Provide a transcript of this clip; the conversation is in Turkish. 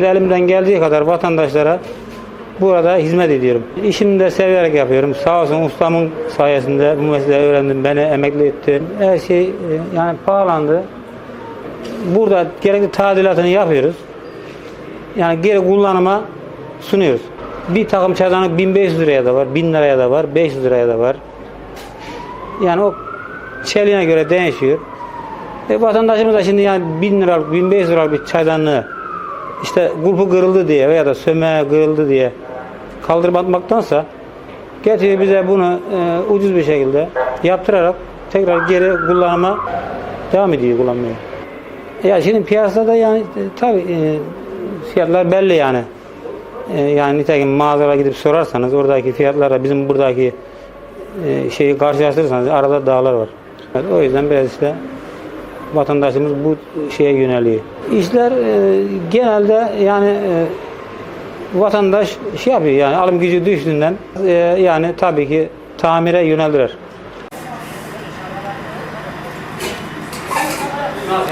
Elimden geldiği kadar vatandaşlara burada hizmet ediyorum. İşimi de severek yapıyorum. Sağ olsun ustamın sayesinde bu mesleği öğrendim, beni emekli etti. Her şey e, yani pahalandı. Burada gerekli tadilatını yapıyoruz. Yani geri kullanıma sunuyoruz. Bir takım çaydanlık 1500 liraya da var, 1000 liraya da var, 500 liraya da var. Yani o çeliğine göre değişiyor. E, vatandaşımız da şimdi yani 1000 liralık, 1500 liralık bir çaydanlığı işte kulpu kırıldı diye veya da sömeği kırıldı diye kaldırıp atmaktansa getiriyor bize bunu e, ucuz bir şekilde yaptırarak tekrar geri kullanıma devam ediyor kullanmaya. Ya şimdi piyasada yani e, tabii e, fiyatlar belli yani. E, yani nitekim mağazalara gidip sorarsanız oradaki fiyatlarla bizim buradaki e, şeyi karşılaştırırsanız arada dağlar var. Evet, o yüzden biraz işte vatandaşımız bu şeye yöneliyor. İşler e, genelde yani e, vatandaş şey yapıyor yani alım gücü düştüğünden e, yani tabii ki tamire yöneldiler.